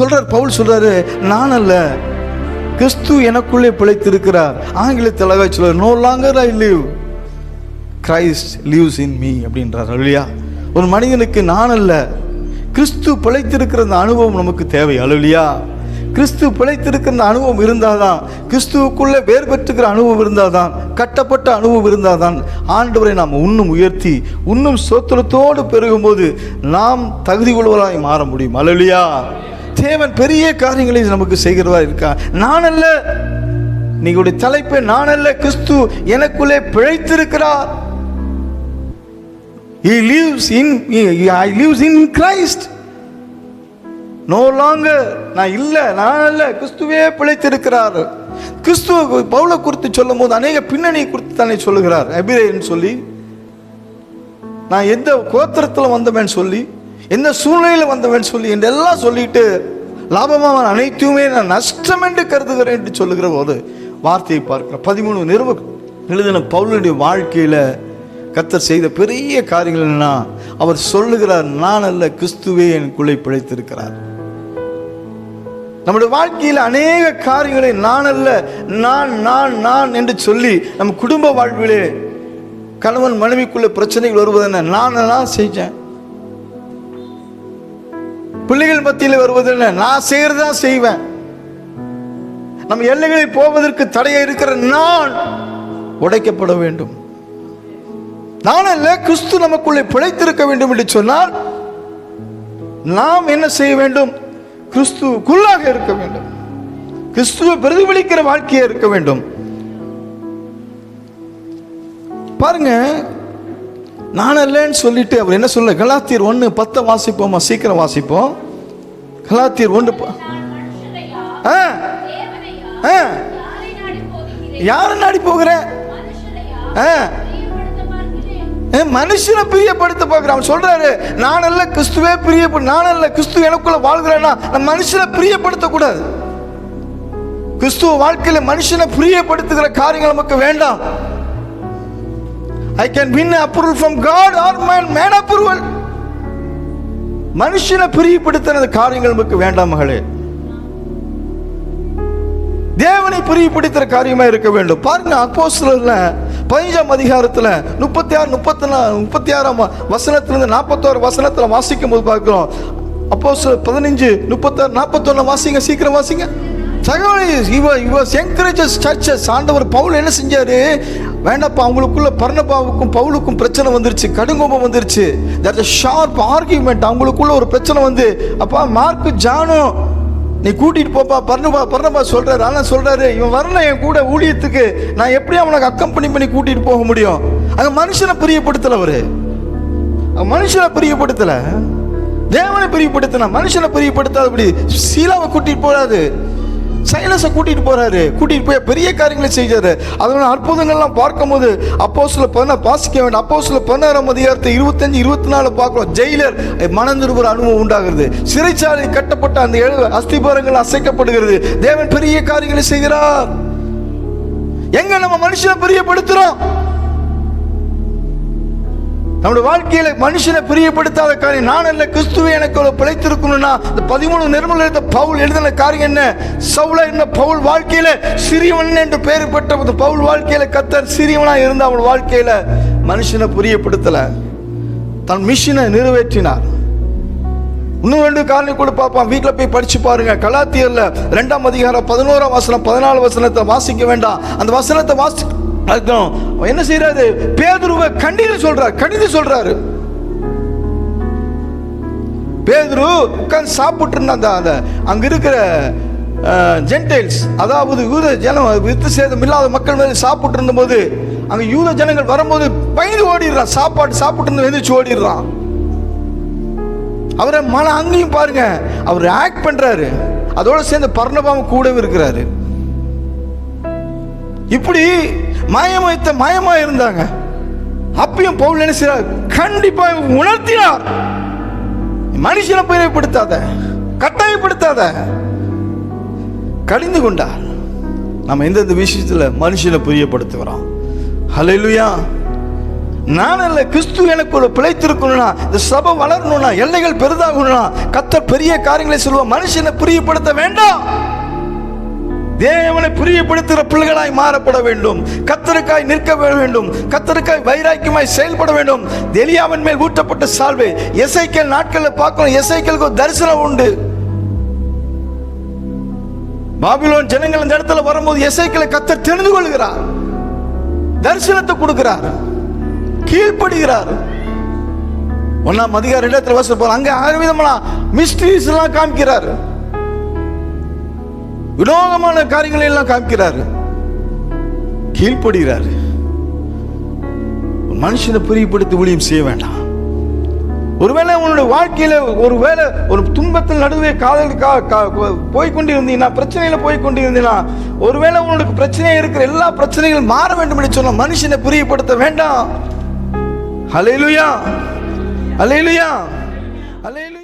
சொல்றார் பவுல் சொல்றாரு நான் அல்ல கிறிஸ்து எனக்குள்ளே பிழைத்திருக்கிறார். ஆங்கிலத்தில் அழகா சொல்றார் no longer I live Christ lives in me அப்படின்றார். இல்லையா ஒரு மனிதனுக்கு நான் அல்ல கிறிஸ்து பிழைத்திருக்கிற அந்த அனுபவம் நமக்கு தேவை. அலுவலியா கிறிஸ்து பிழைத்திருக்கிற அந்த அனுபவம் இருந்தாதான் கிறிஸ்துவுக்குள்ளே வேர் பெற்றுக்கிற அனுபவம் இருந்தாதான் கட்டப்பட்ட அனுபவம் இருந்தாதான் ஆண்டவரை நாம் இன்னும் உயர்த்தி இன்னும் சோத்திரத்தோடு பெருகும்போது நாம் தகுதி உள்ளவராய் மாற முடியும். அலுவலியா தேவன் பெரிய காரியங்களை நமக்கு செய்கிறவா இருக்கா? நான் அல்ல நீங்களுடைய தலைப்பை நான் அல்ல கிறிஸ்து எனக்குள்ளே பிழைத்திருக்கிறார். He lives in I lives in Christ. No longer நான் இல்லை நான் அல்ல கிறிஸ்துவே பிழைத்திருக்கிறார். கிறிஸ்துவ பவுல குறித்து சொல்லும் போது அநேக பின்னணி குறித்து தானே சொல்லுகிறார். அபிரேன்னு சொல்லி. நான் எந்த கோத்திரத்தில் வந்தவன் சொல்லி. எந்த சூழ்நிலையில் வந்தவன் சொல்லி என்றெல்லாம் சொல்லிட்டு லாபமாக அனைத்துமே நான் நஷ்டம் என்று கருதுகிறேன் என்று சொல்லுகிற போது வார்த்தையை பார்க்கிறோம் பதிமூணு நிறுவ எழுதின பவுலுடைய வாழ்க்கையில் கத்தர் செய்த பெரிய காரியங்கள் என்னன்னா அவர் சொல்லுகிறார் நான் அல்ல கிறிஸ்துவே எனக்குள்ளே பிழைத்திருக்கிறார். நம்முடைய வாழ்க்கையில் அநேக காரியங்களை நான் அல்ல நான் நான் நான் என்று சொல்லி நம் குடும்ப வாழ்விலே கணவன் மனைவிக்குள்ள பிரச்சனைகள் வருவது என்ன? நான் நான் செஞ்சேன். பிள்ளைகள் மத்தியில் வருவது என்ன? நான் செய்யறதா செய்வேன். நம்ம எல்லைகளில் போவதற்கு தடையை இருக்கிற நான் உடைக்கப்பட வேண்டும். நான் அல்ல கிறிஸ்து நமக்குள்ளே பிழைத்திருக்க வேண்டும் என்று சொன்னால் நாம் என்ன செய்ய வேண்டும்? கிறிஸ்துக்குள்ளாக இருக்க வேண்டும். கிறிஸ்துவை பிரதிபலிக்கிற வாழ்க்கையை இருக்க வேண்டும். பாருங்க நான் இல்லைன்னு சொல்லிட்டு அவர் என்ன சொல்ல கலாத்தியர் ஒன்று பத்தை வாசிப்போமா? சீக்கிரம் வாசிப்போம். கலாத்தியர் ஒன்று ஆ? ஆ? யாரை நாடி போகிறீர்கள் போகிறேன் ஆ? ஏ, மனுஷனை பிரியப்படுத்த பார்க்கிறான். அவன் சொல்றாரு நான் அல்ல கிறிஸ்துவே பிரியப்படு நான் அல்ல கிறிஸ்து எனக்குள்ள வாழ்கிறேன்னா நான் மனுஷனை பிரியப்படுத்த கூடாது கிறிஸ்துவ வாழ்க்கையில மனுஷனை பிரியப்படுத்துகிற காரியங்கள் நமக்கு வேண்டாம். I can win approval from God or man man approval மனுஷனை பிரியப்படுத்துறது காரியங்கள் நமக்கு வேண்டாம் மகளே. தேவனை பிரியப்படுத்துற காரியமா இருக்க வேண்டும். பாருங்க அப்போஸ்தலர்ல பதினஞ்சாம் அதிகாரத்துல முப்பத்தி ஆறு முப்பத்தி நாலு முப்பத்தி ஆறாம் வசனத்திலிருந்து நாற்பத்தோரு வசனத்துல வாசிக்கும் போது பார்க்கிறோம். அப்போ பதினஞ்சு முப்பத்தாறு நாற்பத்தொன்னு வாசிங்க சீக்கிரம் வாசிங்க. சகோதரி இவ இவ என்கரேஜஸ் சர்ச்சஸ் ஆண்டவர் பவுல் என்ன செஞ்சாரு? வேண்டாப்பா அவங்களுக்குள்ள பர்ணபாவுக்கும் பவுலுக்கும் பிரச்சனை வந்துருச்சு கடுங்கோபம் வந்துருச்சு. தட் ஷார்ப் ஆர்கியூமெண்ட் அவங்களுக்குள்ள ஒரு பிரச்சனை வந்து அப்பா மார்க்கு ஜானும் நீ கூட்டிட்டு போப்பா பர்ணபா பர்ணபா சொல்றாரு ஆனா சொல்றாரு இவன் வரல என் கூட ஊழியத்துக்கு நான் எப்படி அவனுக்கு அக்கம்பெனி பண்ணி கூட்டிட்டு போக முடியும்? அங்க மனுஷனை பிரியப்படுத்தல அவரு. மனுஷனை பிரியப்படுத்தல. தேவனை பிரியப்படுத்தின மனுஷனை பிரியப்படுத்தாதபடி சீலாவை கூட்டிட்டு போறாரு. சைலஸை கூட்டிட்டு போறாரு. கூட்டிட்டு போய் பெரிய காரியங்களை செய்கிறாரு. அதனால அற்புதங்கள்லாம் பார்க்கும்போது அப்போ சில பண்ண பாசிக்க வேண்டும். அப்போ சில பதினாறாம் அதிகாரத்தை இருபத்தஞ்சு இருபத்தி நாலு பார்க்குறோம் ஜெயிலர் மனம் அனுபவம் உண்டாகிறது. சிறைச்சாலை கட்டப்பட்ட அந்த ஏழு அஸ்திபாரங்கள் அசைக்கப்படுகிறது. தேவன் பெரிய காரியங்களை செய்கிறார். எங்க நம்ம மனுஷனை பிரியப்படுத்துறோம்? நம்முடைய வாழ்க்கையில மனுஷனை பிரியப்படுத்தாத காரியம். நான் அல்ல கிறிஸ்துவை எனக்கு அவ்வளோ பிழைத்திருக்கணும்னா இந்த பதிமூணு நிர்மல எழுத பவுல் எழுதின காரியம் என்ன? சவுல என்ன? பவுல் வாழ்க்கையில சிறியவன் என்று பெயர் பெற்ற இந்த பவுல் வாழ்க்கையில கத்தர் சிறியவனா இருந்த அவன் வாழ்க்கையில மனுஷனை புரியப்படுத்தல. தன் மிஷினை நிறைவேற்றினார். இன்னும் ரெண்டு காரணம் கூட பார்ப்பான். வீட்டில் போய் படிச்சு பாருங்க. கலாத்தியர்ல ரெண்டாம் அதிகாரம் பதினோராம் வசனம் பதினாலு வசனத்தை வாசிக்க வேண்டாம். அந்த வசனத்தை வாசி அதுதான் என்ன செய்யறாரு பேதுருவை கண்டித்து சொல்றாரு கண்டித்து சொல்றாரு. பேதுரு உட்கார்ந்து சாப்பிட்டு இருந்த அந்த அங்க இருக்கிற ஜென்டைல்ஸ் அதாவது யூத ஜனம் வித்து சேதம் இல்லாத மக்கள் மேலே சாப்பிட்டு இருந்தபோது அங்க யூத ஜனங்கள் வரும்போது பயந்து ஓடிடுறான். சாப்பாடு சாப்பிட்டு இருந்து எந்திரிச்சு ஓடிடுறான். அவரை மன அங்கேயும் பாருங்க அவர் ஆக்ட் பண்றாரு. அதோட சேர்ந்து பர்ணபாவும் கூடவே இருக்கிறாரு. இப்படி மயமைத்த மயமா இருந்தாங்க அப்பயும் பவுல் என்ன செய்றார்? கண்டிப்பா உணர்த்தினார். மனுஷனை பிரிவுபடுத்தாத கட்டாயப்படுத்தாத. கடிந்து கொண்டார். நம்ம எந்தெந்த விஷயத்துல மனுஷனை பிரியப்படுத்துகிறோம். ஹalleluya. நான் இல்லை கிறிஸ்து எனக்கு ஒரு பிழைத்திருக்கணும்னா இந்த சபை வளரணும்னா எல்லைகள் பெரிதாகணும்னா கத்த பெரிய காரியங்களை சொல்லுவோம் மனுஷனை பிரியப்படுத்த வேண்டாம். தேவனை பிரியப்படுத்துகிற பிள்ளைகளாய் மாறப்பட வேண்டும். கத்தருக்காய் நிற்க வேண்டும். கத்தருக்காய் வைராக்கியமாய் செயல்பட வேண்டும். எலியாவின் மேல் ஊட்டப்பட்ட சால்வை எசைக்கல் நாட்களில் பார்க்கணும். எசைக்கலுக்கு ஒரு தரிசனம் உண்டு. பாபிலோன் ஜனங்கள் இந்த இடத்துல வரும்போது எசைக்கலை கத்தர் தெரிந்து கொள்கிறார். தரிசனத்தை கொடுக்கிறார். கீழ்ப்படுகிறார். ஒன்னாம் அதிகார இடத்துல வசதி போற அங்க விதமான மிஸ்ட்ரீஸ் எல்லாம் காமிக்கிறார். வினோதமான காரியங்களை எல்லாம் காமிக்கிறார். கீழ்ப்படுகிறார். மனுஷனை பிரியப்படுத்தி ஊழியம் செய்ய வேண்டாம். ஒருவேளை உன்னுடைய வாழ்க்கையில ஒருவேளை ஒரு துன்பத்தில் நடுவே காதல் கா- கா- போய் கொண்டிருந்தீங்கன்னா பிரச்சனையில போய் கொண்டிருந்தீங்கன்னா ஒருவேளை உனக்கு பிரச்சனை இருக்கிற எல்லா பிரச்சனைகளும் மாற வேண்டும் என்று சொன்ன மனுஷனை புரியப்படுத்த வேண்டாம். அலையிலுயா அலையிலுயா அலையிலு